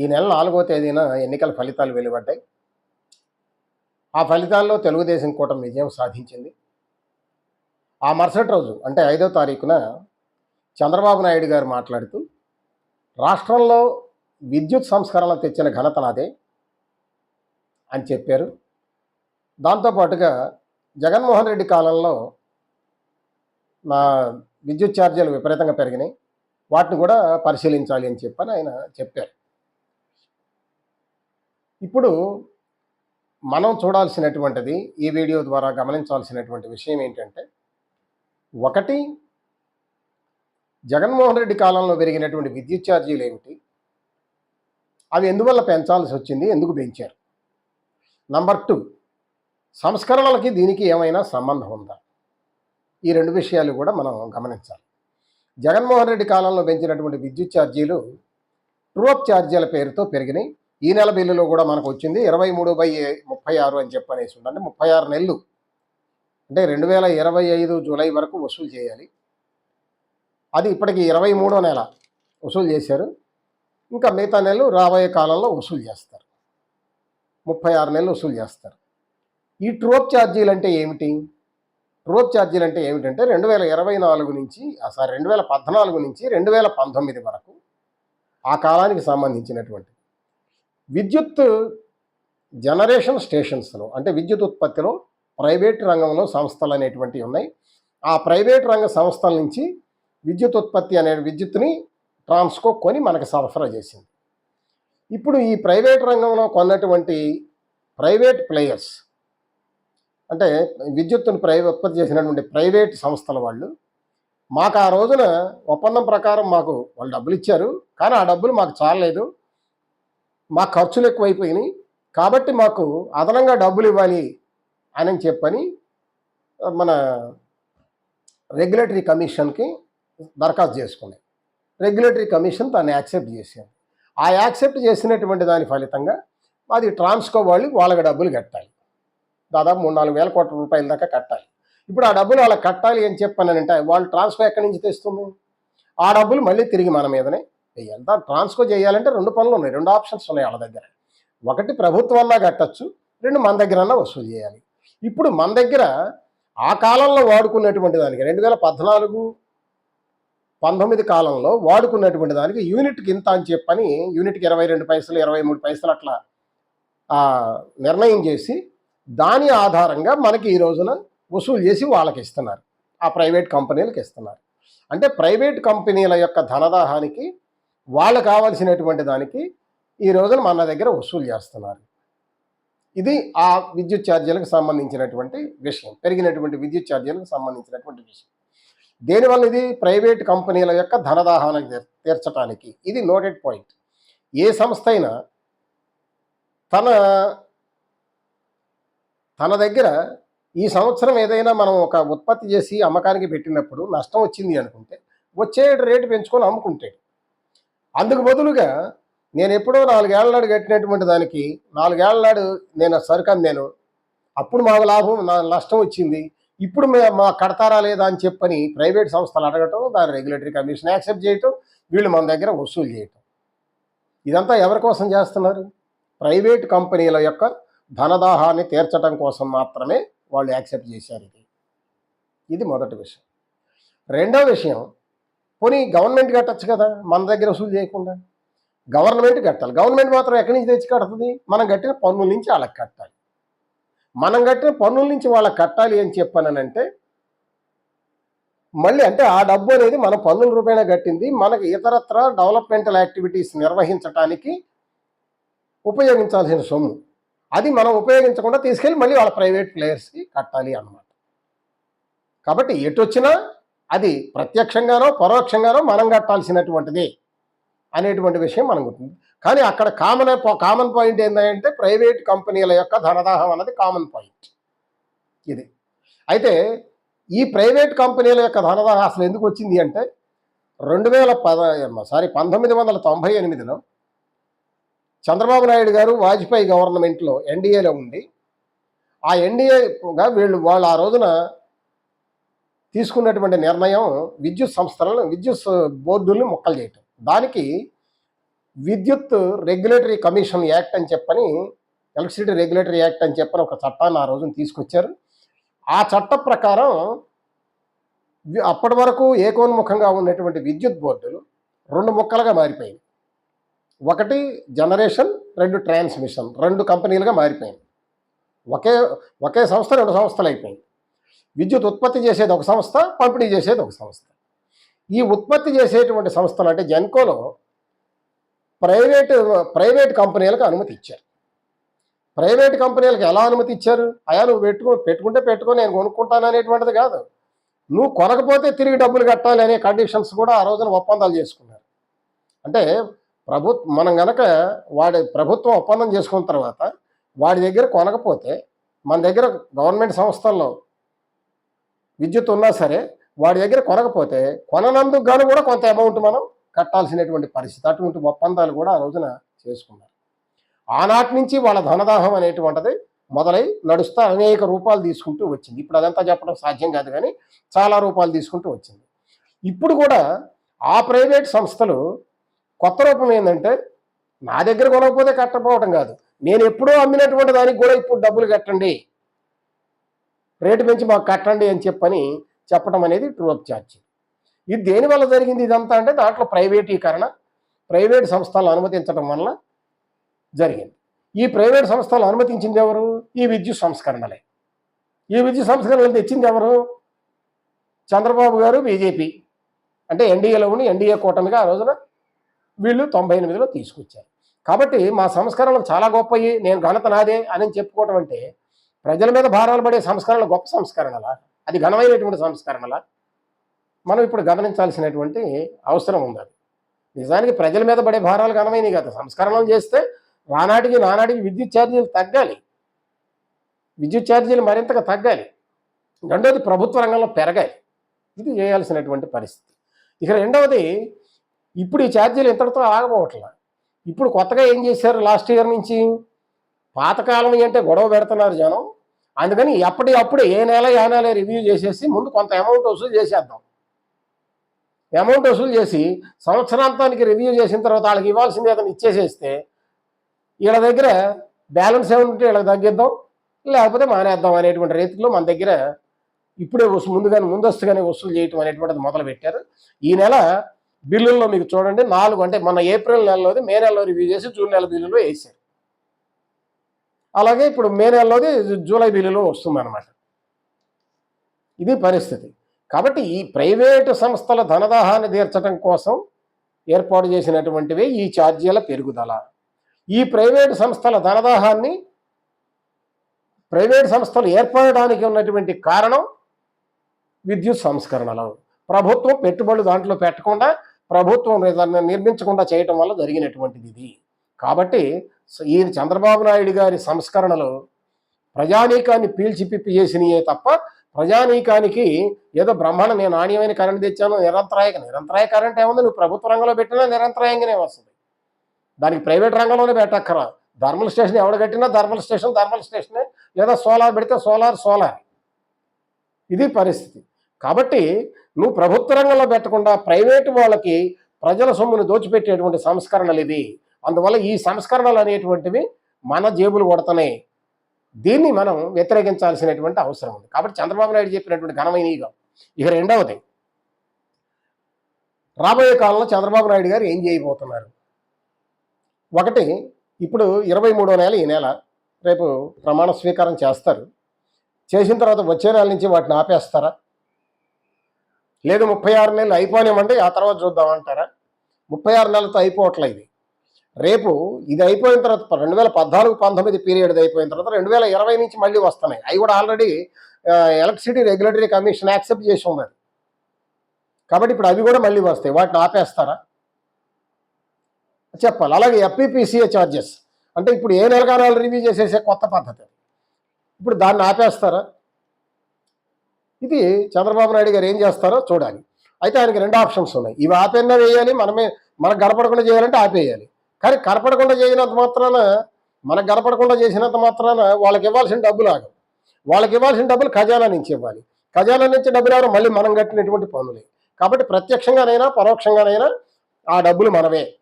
ఈ నెల నాలుగో తేదీన ఎన్నికల ఫలితాలు వెలువడ్డాయి. ఆ ఫలితాల్లో తెలుగుదేశం కూటమి విజయం సాధించింది. ఆ మరుసటి రోజు అంటే ఐదో తారీఖున చంద్రబాబు నాయుడు గారు మాట్లాడుతూ రాష్ట్రంలో విద్యుత్ సంస్కరణ తెచ్చిన ఘనత నాదే అని చెప్పారు. దాంతోపాటుగా జగన్మోహన్ రెడ్డి కాలంలో నా విద్యుత్ ఛార్జీలు విపరీతంగా పెరిగినాయి. వాటిని కూడా పరిశీలించాలి అని చెప్పని ఆయన చెప్పారు. ఇప్పుడు మనం చూడాల్సినటువంటిది ఈ వీడియో ద్వారా గమనించాల్సినటువంటి విషయం ఏంటంటే ఒకటి జగన్మోహన్ రెడ్డి కాలంలో పెరిగినటువంటి విద్యుత్ ఛార్జీలు ఏమిటి? అవి ఎందువల్ల పెంచాల్సి వచ్చింది? ఎందుకు పెంచారు? నంబర్ టూ సంస్కరణలకి దీనికి ఏమైనా సంబంధం ఉందా? ఈ రెండు విషయాలు కూడా మనం గమనించాలి. జగన్మోహన్ రెడ్డి కాలంలో పెంచినటువంటి విద్యుత్ ఛార్జీలు ట్రూఅప్ ఛార్జీల పేరుతో పెరిగినాయి. ఈ నెల బిల్లులో కూడా మనకు వచ్చింది ఇరవై మూడు బై ముప్పై ఆరు అని చెప్పనేసి అనేసి అంటే ముప్పై ఆరు నెలలు. అంటే రెండు వేల ఇరవై ఐదు జూలై వరకు వసూలు చేయాలి. అది ఇప్పటికి ఇరవై మూడో నెల వసూలు చేశారు. ఇంకా మిగతా నెలలు రాబోయే కాలంలో వసూలు చేస్తారు. ముప్పై ఆరు నెలలు వసూలు చేస్తారు. ఈ ట్రోప్ ఛార్జీలు అంటే ఏమిటి? ట్రోప్ ఛార్జీలు అంటే ఏమిటంటే రెండు వేల ఇరవై నాలుగు నుంచి సారీ రెండు వేల పద్నాలుగు నుంచి రెండు వేల పంతొమ్మిది వరకు ఆ కాలానికి సంబంధించినటువంటి విద్యుత్ జనరేషన్ స్టేషన్స్లో అంటే విద్యుత్ ఉత్పత్తిలో ప్రైవేట్ రంగంలో సంస్థలు అనేటువంటివి ఉన్నాయి. ఆ ప్రైవేట్ రంగ సంస్థల నుంచి విద్యుత్ ఉత్పత్తి అనే విద్యుత్తుని ట్రాన్స్కో కొని మనకు సరఫరా చేసింది. ఇప్పుడు ఈ ప్రైవేట్ రంగంలో కొన్నటువంటి ప్రైవేట్ ప్లేయర్స్ అంటే విద్యుత్తును ప్రై ఉత్పత్తి చేసినటువంటి ప్రైవేట్ సంస్థల వాళ్ళు మాకు ఆ రోజున ఒప్పందం ప్రకారం మాకు వాళ్ళు డబ్బులు ఇచ్చారు. కానీ ఆ డబ్బులు మాకు చాలలేదు. మా ఖర్చులు ఎక్కువైపోయినాయి. కాబట్టి మాకు అదనంగా డబ్బులు ఇవ్వాలి అని చెప్పని మన రెగ్యులేటరీ కమిషన్కి దరఖాస్తు చేసుకున్నాయి రెగ్యులేటరీ కమిషన్ దాన్ని యాక్సెప్ట్ చేసింది. ఆ యాక్సెప్ట్ చేసినటువంటి దాని ఫలితంగా అది ట్రాన్స్కో వాళ్ళు వాళ్ళకి డబ్బులు కట్టాలి. దాదాపు మూడు నాలుగు వేల కోట్ల రూపాయల దాకా కట్టాలి. ఇప్పుడు ఆ డబ్బులు వాళ్ళకి కట్టాలి అని చెప్పానంటే వాళ్ళు ట్రాన్స్ఫర్ ఎక్కడి నుంచి తెస్తుంది? ఆ డబ్బులు మళ్ళీ తిరిగి మన మీదనే ఎంత దాన్ని ట్రాన్స్కో చేయాలంటే రెండు పనులు ఉన్నాయి. రెండు ఆప్షన్స్ ఉన్నాయి వాళ్ళ దగ్గర. ఒకటి ప్రభుత్వంలా కట్టచ్చు రెండు మన దగ్గరన్నా వసూలు చేయాలి. ఇప్పుడు మన దగ్గర ఆ కాలంలో వాడుకున్నటువంటి దానికి రెండు వేల పద్నాలుగు పంతొమ్మిది కాలంలో వాడుకున్నటువంటి దానికి యూనిట్కి ఇంత అని చెప్పని యూనిట్కి ఇరవై రెండు పైసలు ఇరవై మూడు పైసలు అట్లా నిర్ణయం చేసి దాని ఆధారంగా మనకి ఈ రోజున వసూలు చేసి వాళ్ళకి ఇస్తున్నారు. ఆ ప్రైవేట్ కంపెనీలకు ఇస్తున్నారు. అంటే ప్రైవేట్ కంపెనీల యొక్క ధనదాహానికి వాళ్ళు కావాల్సినటువంటి దానికి ఈ రోజున మన దగ్గర వసూలు చేస్తున్నారు. ఇది ఆ విద్యుత్ ఛార్జీలకు సంబంధించినటువంటి విషయం పెరిగినటువంటి విద్యుత్ ఛార్జీలకు సంబంధించినటువంటి విషయం. దేనివల్ల ఇది ప్రైవేట్ కంపెనీల యొక్క ధనదాహానికి తీర్- తీర్చడానికి ఇది నోటెడ్ పాయింట్. ఏ సంస్థ అయినా తన తన దగ్గర ఈ సంవత్సరం ఏదైనా మనం ఒక ఉత్పత్తి చేసి అమ్మకానికి పెట్టినప్పుడు నష్టం వచ్చింది అనుకుంటే వచ్చే రేటు పెంచుకొని అమ్ముకుంటాడు. అందుకు బదులుగా నేను ఎప్పుడో నాలుగేళ్ళ నాడు కట్టినటువంటి దానికి నాలుగేళ్ళ నాడు నేను సరుకు అమ్మాను అప్పుడు మాకు లాభం నా నష్టం వచ్చింది. ఇప్పుడు మా కడతారా లేదా అని చెప్పని ప్రైవేట్ సంస్థలు అడగటం దాని రెగ్యులేటరీ కమిషన్ యాక్సెప్ట్ చేయటం వీళ్ళు మన దగ్గర వసూలు చేయటం. ఇదంతా ఎవరి కోసం చేస్తున్నారు? ప్రైవేట్ కంపెనీల యొక్క ధనదాహాన్ని తీర్చడం కోసం మాత్రమే వాళ్ళు యాక్సెప్ట్ చేశారు ఇది. ఇది మొదటి విషయం. రెండో విషయం పోనీ గవర్నమెంట్ కట్టచ్చు కదా మన దగ్గర వసూలు చేయకుండా. గవర్నమెంట్ కట్టాలి. గవర్నమెంట్ మాత్రం ఎక్కడి నుంచి తెచ్చి కడుతుంది? మనం కట్టిన పన్నుల నుంచి వాళ్ళకి కట్టాలి. మనం కట్టిన పన్నుల నుంచి వాళ్ళకి కట్టాలి అని చెప్పానంటే మళ్ళీ అంటే ఆ డబ్బు అనేది మన పన్నుల రూపాయన కట్టింది. మనకి ఇతరత్ర డెవలప్మెంటల్ యాక్టివిటీస్ నిర్వహించడానికి ఉపయోగించాల్సిన సొమ్ము. అది మనం ఉపయోగించకుండా తీసుకెళ్ళి మళ్ళీ వాళ్ళ ప్రైవేట్ ప్లేయర్స్కి కట్టాలి అన్నమాట. కాబట్టి ఎటు వచ్చినా అది ప్రత్యక్షంగానో పరోక్షంగానో మనం కట్టాల్సినటువంటిది అనేటువంటి విషయం మనకు ఉంటుంది. కానీ అక్కడ కామన్ కామన్ పాయింట్ ఏంటంటే ప్రైవేట్ కంపెనీల యొక్క ధనదాహం అన్నది కామన్ పాయింట్ ఇది. అయితే ఈ ప్రైవేట్ కంపెనీల యొక్క ధనదాహం అసలు ఎందుకు వచ్చింది అంటే రెండు వేల పద సారీ పంతొమ్మిది వందల తొంభై ఎనిమిదిలో చంద్రబాబు నాయుడు గారు వాజ్పేయి గవర్నమెంట్లో ఎన్డీఏలో ఉండి ఆ ఎన్డీఏగా వీళ్ళు వాళ్ళు ఆ రోజున తీసుకున్నటువంటి నిర్ణయం విద్యుత్ సంస్థలను విద్యుత్ బోర్డుల్ని మొక్కలు చేయటం. దానికి విద్యుత్ రెగ్యులేటరీ కమిషన్ యాక్ట్ అని చెప్పని ఎలక్ట్రిసిటీ రెగ్యులేటరీ యాక్ట్ అని చెప్పని ఒక చట్టాన్ని ఆ రోజున తీసుకొచ్చారు. ఆ చట్ట ప్రకారం అప్పటి వరకు ఏకోన్ముఖంగా ఉన్నటువంటి విద్యుత్ బోర్డులు రెండు ముక్కలుగా మారిపోయింది ఒకటి జనరేషన్ రెండు ట్రాన్స్మిషన్ రెండు కంపెనీలుగా మారిపోయింది ఒకే ఒకే సంస్థ రెండు సంస్థలు అయిపోయింది విద్యుత్ ఉత్పత్తి చేసేది ఒక సంస్థ పంపిణీ చేసేది ఒక సంస్థ. ఈ ఉత్పత్తి చేసేటువంటి సంస్థలు అంటే జెన్కోలో ప్రైవేటు ప్రైవేట్ కంపెనీలకు అనుమతి ఇచ్చారు. ప్రైవేట్ కంపెనీలకు ఎలా అనుమతి ఇచ్చారు? అయా నువ్వు పెట్టుకో పెట్టుకుంటే పెట్టుకో నేను కొనుక్కుంటాను అనేటువంటిది కాదు. నువ్వు కొనకపోతే తిరిగి డబ్బులు కట్టాలి అనే కండిషన్స్ కూడా ఆ రోజున ఒప్పందాలు చేసుకున్నారు. అంటే ప్రభుత్వం మనం గనక వాడి ప్రభుత్వం ఒప్పందం చేసుకున్న తర్వాత వాడి దగ్గర కొనకపోతే మన దగ్గర గవర్నమెంట్ సంస్థల్లో విద్యుత్ ఉన్నా సరే వాడి దగ్గర కొనకపోతే కొననందుకు గాను కూడా కొంత అమౌంట్ మనం కట్టాల్సినటువంటి పరిస్థితి. అటువంటి ఒప్పందాలు కూడా ఆ రోజున చేసుకున్నారు. ఆనాటి నుంచి వాళ్ళ ధనదాహం అనేటువంటిది మొదలై నడుస్తూ అనేక రూపాలు తీసుకుంటూ వచ్చింది. ఇప్పుడు అదంతా చెప్పడం సాధ్యం కాదు కానీ చాలా రూపాలు తీసుకుంటూ వచ్చింది. ఇప్పుడు కూడా ఆ ప్రైవేట్ సంస్థలు కొత్త రూపం ఏంటంటే నా దగ్గర కొనకపోతే కట్టకపోవటం కాదు. నేను ఎప్పుడో అమ్మినటువంటి దానికి కూడా ఇప్పుడు డబ్బులు కట్టండి. రేటు పెంచి మాకు కట్టండి అని చెప్పని చెప్పడం అనేది ట్రూ అప్ ఛార్జ్ ఇది దేనివల్ల జరిగింది ఇదంతా అంటే దాంట్లో ప్రైవేటీకరణ ప్రైవేట్ సంస్థలను అనుమతించడం వల్ల జరిగింది. ఈ ప్రైవేట్ సంస్థలు అనుమతించింది ఎవరు? ఈ విద్యుత్ సంస్కరణలే. ఈ విద్యుత్ సంస్కరణలు తెచ్చింది ఎవరు? చంద్రబాబు గారు బీజేపీ. అంటే ఎన్డీఏలో ఉండి ఎన్డీఏ కూటమిగా ఆ రోజున వీళ్ళు తొంభై ఎనిమిదిలో తీసుకొచ్చారు. కాబట్టి మా సంస్కరణలు చాలా గొప్పవి నేను ఘనత నాదే అని చెప్పుకోవటం అంటే ప్రజల మీద భారాలు పడే సంస్కరణలు గొప్ప సంస్కరణలా? అది ఘనమైనటువంటి సంస్కరణలా? మనం ఇప్పుడు గమనించాల్సినటువంటి అవసరం ఉంది అది. నిజానికి ప్రజల మీద పడే భారాలు ఘనమైనవి కదా. సంస్కరణలు చేస్తే రానాటికి నానాటికి విద్యుత్ ఛార్జీలు తగ్గాలి. విద్యుత్ ఛార్జీలు మరింతగా తగ్గాలి. రెండవది ప్రభుత్వ రంగంలో పెరగాలి. ఇది చేయాల్సినటువంటి పరిస్థితి. ఇక రెండవది ఇప్పుడు ఈ ఛార్జీలు ఇంతటితో ఆగబోవట్లా. ఇప్పుడు కొత్తగా ఏం చేశారు లాస్ట్ ఇయర్ నుంచి? పాతకాలం అంటే గొడవ పెడుతున్నారు జనం. అందుకని ఎప్పటికప్పుడు ఏ నెల ఏ నెల రివ్యూ చేసేసి ముందు కొంత అమౌంట్ వసూలు చేసేద్దాం. అమౌంట్ వసూలు చేసి సంవత్సరాంతానికి రివ్యూ చేసిన తర్వాత వాళ్ళకి ఇవ్వాల్సింది ఏదైనా ఇచ్చేసేస్తే వీళ్ళ దగ్గర బ్యాలెన్స్ ఏముంటే వీళ్ళకి తగ్గిద్దాం లేకపోతే మానేద్దాం అనేటువంటి రీతిలో మన దగ్గర ఇప్పుడే వసూ ముందుగానే ముందస్తుగానే వసూలు చేయటం అనేటువంటిది మొదలు పెట్టారు ఈ నెల బిల్లుల్లో మీకు చూడండి నాలుగు అంటే మన ఏప్రిల్ నెలలోది మే నెలలో రివ్యూ చేసి జూన్ నెల బిల్లులో వేసారు అలాగే ఇప్పుడు మే నెలలోది జూలై బిల్లులో వస్తుంది అనమాట ఇది పరిస్థితి. కాబట్టి ఈ ప్రైవేటు సంస్థల ధనదాహాన్ని తీర్చడం కోసం ఏర్పాటు చేసినటువంటివే ఈ ఛార్జీల పెరుగుదల. ఈ ప్రైవేటు సంస్థల ధనదాహాన్ని ప్రైవేట్ సంస్థలు ఏర్పడడానికి ఉన్నటువంటి కారణం విద్యుత్ సంస్కరణలు. ప్రభుత్వం పెట్టుబడులు దాంట్లో పెట్టకుండా ప్రభుత్వం నిర్మించకుండా చేయటం వల్ల జరిగినటువంటిది ఇది. కాబట్టి ఈయన చంద్రబాబు నాయుడు గారి సంస్కరణలు ప్రజానీకాన్ని పీల్చి పిప్పి చేసినయే తప్ప ప్రజానీకానికి ఏదో బ్రహ్మాండ నేను నాణ్యమైన కరెంట్ తెచ్చాను నిరంతరాయ నిరంతరాయ కరెంట్ ఏముంది? నువ్వు ప్రభుత్వ రంగంలో పెట్టినా నిరంతరాయంగానే వస్తుంది. దానికి ప్రైవేట్ రంగంలోనే పెట్టక్కరా థర్మల్ స్టేషన్ ఎవడు కట్టినా థర్మల్ స్టేషన్ థర్మల్ స్టేషనే. లేదా సోలార్ పెడితే సోలార్ సోలార్. ఇది పరిస్థితి. కాబట్టి నువ్వు ప్రభుత్వ రంగంలో పెట్టకుండా ప్రైవేటు వాళ్ళకి ప్రజల సొమ్మును దోచిపెట్టేటువంటి సంస్కరణలు ఇవి. అందువల్ల ఈ సంస్కరణలు అనేటువంటివి మన జేబులు కొడుతున్నాయి దీన్ని మనం వ్యతిరేకించాల్సినటువంటి అవసరం ఉంది. కాబట్టి చంద్రబాబు నాయుడు చెప్పినటువంటి ఘనమైన ఇక ఇక రెండవది రాబోయే కాలంలో చంద్రబాబు నాయుడు గారు ఏం చేయబోతున్నారు? ఒకటి ఇప్పుడు ఇరవై మూడో నెల ఈ నెల రేపు ప్రమాణ స్వీకారం చేస్తారు. చేసిన తర్వాత వచ్చే నెల నుంచి వాటిని ఆపేస్తారా? లేదు ముప్పై ఆరు నెలలు అయిపోనివ్వండి ఆ తర్వాత చూద్దామంటారా ముప్పై ఆరు నెలలతో అయిపోవట్లే ఇది రేపు ఇది అయిపోయిన తర్వాత రెండు వేల పద్నాలుగు పంతొమ్మిది పీరియడ్ అయిపోయిన తర్వాత రెండు వేల ఇరవై నుంచి మళ్ళీ వస్తున్నాయి. అవి కూడా already electricity regulatory commission accept చేసి ఉన్నది. కాబట్టి ఇప్పుడు అవి కూడా మళ్ళీ వస్తాయి. వాటిని ఆపేస్తారా? చెప్పాలి. అలాగే ఎఫ్పిపిసిఏ ఛార్జెస్ అంటే ఇప్పుడు ఏ నెలకాలాలు రివ్యూ చేసేసే కొత్త పద్ధతి? ఇప్పుడు దాన్ని ఆపేస్తారా? ఇది చంద్రబాబు నాయుడు గారు ఏం చేస్తారో చూడాలి. అయితే ఆయనకి రెండు ఆప్షన్స్ ఉన్నాయి. ఇవి ఆపేనా వేయాలి మనమే మనకు గడపడకుండా చేయాలంటే ఆపేయాలి. కానీ కనపడకుండా చేసినంత మాత్రాన మనకు గడపడకుండా చేసినంత మాత్రాన వాళ్ళకి ఇవ్వాల్సిన డబ్బులు ఆగవు. వాళ్ళకి ఇవ్వాల్సిన డబ్బులు ఖజానా నుంచి ఇవ్వాలి. ఖజానా నుంచి డబ్బులు ఎవరు మళ్ళీ మనం కట్టినటువంటి పనులే. కాబట్టి ప్రత్యక్షంగానైనా పరోక్షంగానైనా ఆ డబ్బులు మనమే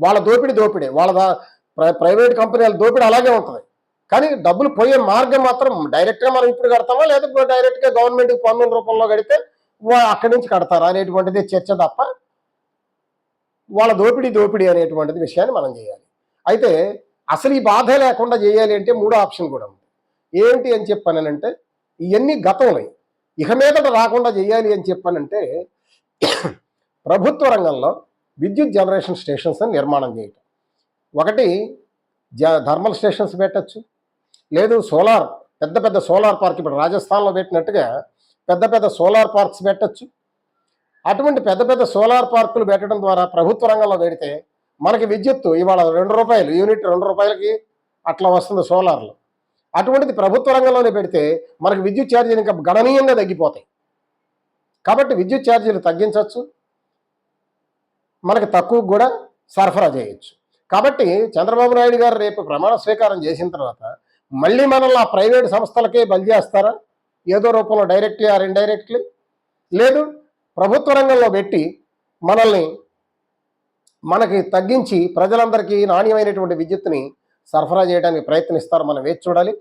వాళ్ళ దోపిడీ దోపిడే. వాళ్ళ దా- ప్రైవేట్ కంపెనీల దోపిడీ అలాగే ఉంటుంది. కానీ డబ్బులు పోయే మార్గం మాత్రం డైరెక్ట్గా మనం ఇప్పుడు కడతామా? లేదా డైరెక్ట్గా గవర్నమెంట్కి పన్నుల రూపంలో కడితే అక్కడి నుంచి కడతారా? అనేటువంటిది చర్చ తప్ప వాళ్ళ దోపిడీ దోపిడీ అనేటువంటిది విషయాన్ని మనం చేయాలి. అయితే అసలు ఈ బాధ లేకుండా చేయాలి అంటే మూడో ఆప్షన్ కూడా ఉంది. ఏంటి అని చెప్పానంటే ఇవన్నీ గతంలో. ఇక మీదట రాకుండా చేయాలి అని చెప్పానంటే ప్రభుత్వ రంగంలో విద్యుత్ జనరేషన్ స్టేషన్స్ నిర్మాణం చేయటం. ఒకటి జ థర్మల్ స్టేషన్స్ పెట్టచ్చు. లేదు సోలార్ పెద్ద పెద్ద సోలార్ పార్క్ ఇప్పుడు రాజస్థాన్లో పెట్టినట్టుగా పెద్ద పెద్ద సోలార్ పార్క్స్ పెట్టచ్చు. అటువంటి పెద్ద పెద్ద సోలార్ పార్కులు పెట్టడం ద్వారా ప్రభుత్వ రంగంలో పెడితే మనకి విద్యుత్తు ఇవాళ రెండు రూపాయలు యూనిట్ రెండు రూపాయలకి అట్లా వస్తుంది సోలార్లు. అటువంటిది ప్రభుత్వ రంగంలోనే పెడితే మనకి విద్యుత్ ఛార్జీలు ఇంకా గణనీయంగా తగ్గిపోతాయి. కాబట్టి విద్యుత్ ఛార్జీలు తగ్గించవచ్చు. మనకి తక్కువ కూడా సరఫరా చేయొచ్చు. కాబట్టి చంద్రబాబు నాయుడు గారు రేపు ప్రమాణ స్వీకారం చేసిన తర్వాత మళ్ళీ మనల్ని ఆ ప్రైవేట్ సంస్థలకే బలి చేస్తారా? ఏదో రూపంలో డైరెక్ట్లీ ఆర్ ఇండైరెక్ట్లీ లేదు ప్రభుత్వ రంగంలో పెట్టి మనల్ని మనకి తగ్గించి ప్రజలందరికీ నాణ్యమైనటువంటి విద్యుత్తుని సరఫరా చేయడానికి ప్రయత్నిస్తారు. మనం వేచి చూడాలి.